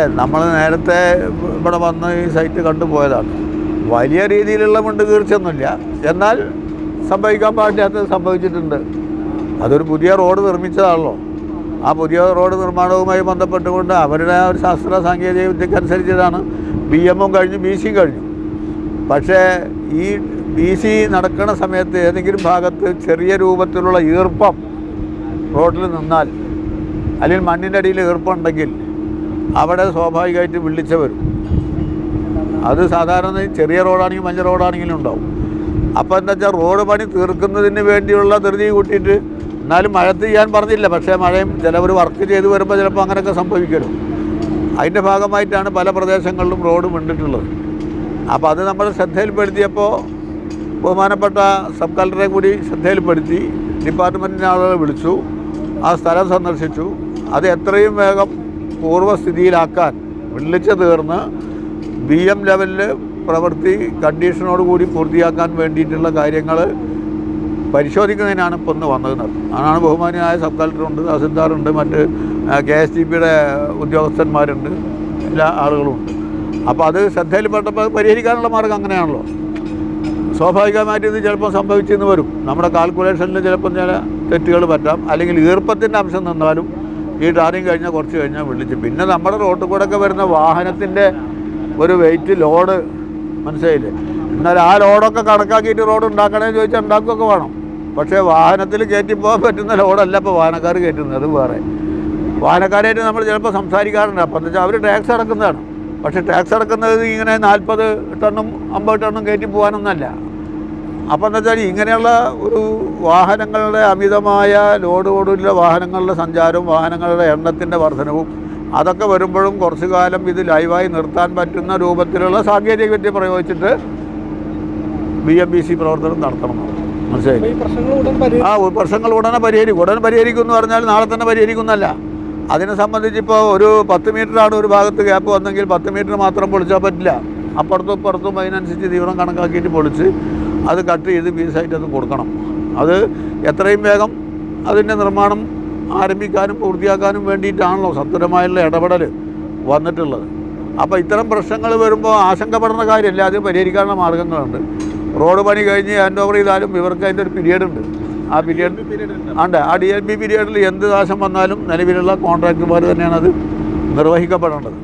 നമ്മൾ നേരത്തെ ഇവിടെ വന്ന് ഈ സൈറ്റ് കണ്ടുപോയതാണ് വലിയ രീതിയിലുള്ള മുണ്ട് തീർച്ചയൊന്നുമില്ല എന്നാൽ സംഭവിക്കാൻ പാടില്ലാത്തത് സംഭവിച്ചിട്ടുണ്ട്. അതൊരു പുതിയ റോഡ് നിർമ്മിച്ചതാണല്ലോ. ആ പുതിയ റോഡ് നിർമ്മാണവുമായി ബന്ധപ്പെട്ടുകൊണ്ട് അവരുടെ ഒരു ശാസ്ത്ര സാങ്കേതിക വിദ്യക്കനുസരിച്ചതാണ് ബി എമ്മും കഴിഞ്ഞു ബി സിയും കഴിഞ്ഞു. പക്ഷേ ഈ ബി സി നടക്കുന്ന സമയത്ത് ഏതെങ്കിലും ഭാഗത്ത് ചെറിയ രൂപത്തിലുള്ള ഈർപ്പം റോഡിൽ നിന്നാൽ അല്ലെങ്കിൽ മണ്ണിന്റെ അടിയിൽ ഈർപ്പമുണ്ടെങ്കിൽ അവിടെ സ്വാഭാവികമായിട്ട് വിളിച്ച വരും അത് സാധാരണ ചെറിയ റോഡാണെങ്കിലും മഞ്ഞ റോഡാണെങ്കിലും ഉണ്ടാവും. അപ്പോൾ എന്താ വെച്ചാൽ റോഡ് പണി തീർക്കുന്നതിന് വേണ്ടിയുള്ള ധൃതി കൂട്ടിയിട്ട് എന്നാലും മഴത്ത് ചെയ്യാൻ പറഞ്ഞില്ല. പക്ഷേ മഴയും ചിലവർ വർക്ക് ചെയ്ത് വരുമ്പോൾ ചിലപ്പോൾ അങ്ങനെയൊക്കെ സംഭവിക്കരുത് അതിന്റെ ഭാഗമായിട്ടാണ് പല പ്രദേശങ്ങളിലും റോഡ് വിണ്ടിട്ടുള്ളത് അപ്പോൾ അത് നമ്മൾ ശ്രദ്ധയിൽപ്പെടുത്തിയപ്പോൾ ബഹുമാനപ്പെട്ട സബ് കളക്ടറെ കൂടി ശ്രദ്ധയിൽപ്പെടുത്തി ഡിപ്പാർട്ട്മെന്റിന്റെ ആളുകളെ വിളിച്ചു. ആ സ്ഥലം സന്ദർശിച്ചു. അത് എത്രയും വേഗം പൂർവസ്ഥിതിയിലാക്കാൻ വിളിച്ചു തീർന്ന് ബി എം ലെവലിൽ പ്രവൃത്തി കണ്ടീഷനോട് കൂടി പൂർത്തിയാക്കാൻ വേണ്ടിയിട്ടുള്ള കാര്യങ്ങൾ പരിശോധിക്കുന്നതിനാണ് ഇപ്പോൾ ഇന്ന് വന്നത്. അതാണ് ബഹുമാനിയായ സബ് കളക്ടറുണ്ട് തഹസിൽദാറുണ്ട് മറ്റ് കെ എസ് ടി പിയുടെ ഉദ്യോഗസ്ഥന്മാരുണ്ട് എല്ലാ ആളുകളുമുണ്ട്. അപ്പോൾ അത് ശ്രദ്ധയിൽപ്പെട്ടപ്പോൾ പരിഹരിക്കാനുള്ള മാർഗം അങ്ങനെയാണല്ലോ. സ്വാഭാവികമായിട്ട് ഇത് ചിലപ്പോൾ സംഭവിച്ചെന്ന് വരും. നമ്മുടെ കാൽക്കുലേഷനിൽ ചിലപ്പോൾ ചില തെറ്റുകൾ പറ്റാം. അല്ലെങ്കിൽ ഈർപ്പത്തിന്റെ അംശം നിന്നാലും ഈ ടാറിങ് കഴിഞ്ഞാൽ കുറച്ച് കഴിഞ്ഞാൽ വിളിച്ച്. പിന്നെ നമ്മുടെ റോട്ടിൽ കൂടെ ഒക്കെ വരുന്ന വാഹനത്തിന്റെ ഒരു വെയിറ്റ് ലോഡ് മനസ്സിലായില്ലേ? എന്നാൽ ആ ലോഡൊക്കെ കണക്കാക്കിയിട്ട് റോഡ് ഉണ്ടാക്കണമെന്ന് ചോദിച്ചാൽ ഉണ്ടാക്കുകയൊക്കെ വേണം. പക്ഷേ വാഹനത്തിൽ കയറ്റി പോകാൻ പറ്റുന്ന ലോഡല്ല ഇപ്പോൾ വാഹനക്കാർ കയറ്റുന്നത് അത് വേറെ. വാഹനക്കാരായിട്ട് നമ്മൾ ചിലപ്പോൾ സംസാരിക്കാറുണ്ട്. അപ്പം എന്താ വെച്ചാൽ അവർ ടാക്സ് അടക്കുന്നതാണ്. പക്ഷേ ടാക്സ് അടക്കുന്നത് ഇങ്ങനെ നാൽപ്പത് ടണ്ണും അമ്പത് ടണ്ണും കയറ്റി പോകാനൊന്നല്ല. അപ്പം എന്താ വെച്ചാൽ ഇങ്ങനെയുള്ള ഒരു വാഹനങ്ങളുടെ അമിതമായ ലോഡോടുള്ള വാഹനങ്ങളുടെ സഞ്ചാരവും വാഹനങ്ങളുടെ എണ്ണത്തിന്റെ വർധനവും അതൊക്കെ വരുമ്പോഴും കുറച്ചു കാലം ഇത് ലൈവായി നിർത്താൻ പറ്റുന്ന രൂപത്തിലുള്ള സാങ്കേതികവിദ്യ പ്രയോഗിച്ചിട്ട് ബി എം ബി സി പ്രവർത്തനം നടത്തണം. മനസ്സിലായി ആ പ്രശ്നങ്ങൾ ഉടനെ പരിഹരിക്കും ഉടനെ പരിഹരിക്കും എന്ന് പറഞ്ഞാൽ നാളെ തന്നെ പരിഹരിക്കുന്നല്ല അതിനെ സംബന്ധിച്ച് ഇപ്പോൾ ഒരു പത്ത് മീറ്ററാണ് ഒരു ഭാഗത്ത് ഗ്യാപ്പ് വന്നെങ്കിൽ പത്ത് മീറ്റർ മാത്രം പൊളിച്ചാൽ പറ്റില്ല. അപ്പുറത്തും ഇപ്പുറത്തും അതിനനുസരിച്ച് തീവ്രം കണക്കാക്കിയിട്ട് പൊളിച്ച് അത് കട്ട് ചെയ്ത് പീസായിട്ട് അത് കൊടുക്കണം. അത് എത്രയും വേഗം അതിന്റെ നിർമ്മാണം ആരംഭിക്കാനും പൂർത്തിയാക്കാനും വേണ്ടിയിട്ടാണല്ലോ സത്വരമായുള്ള ഇടപെടൽ വന്നിട്ടുള്ളത്. അപ്പോൾ ഇത്തരം പ്രശ്നങ്ങൾ വരുമ്പോൾ ആശങ്കപ്പെടുന്ന കാര്യമല്ല അത് പരിഹരിക്കാനുള്ള മാർഗങ്ങളുണ്ട് റോഡ് പണി കഴിഞ്ഞ് ഹാൻഡ് ഓവർ ചെയ്താലും ഇവർക്ക് അതിന്റെ ഒരു പീരീഡ് ഉണ്ട് ആ പീരീഡ് ഉണ്ട്. ആ ഡി എൽ ബി പീരീഡിൽ എന്ത് നാശം വന്നാലും നിലവിലുള്ള കോൺട്രാക്ടർമാർ തന്നെയാണ് അത് നിർവഹിക്കപ്പെടേണ്ടത്.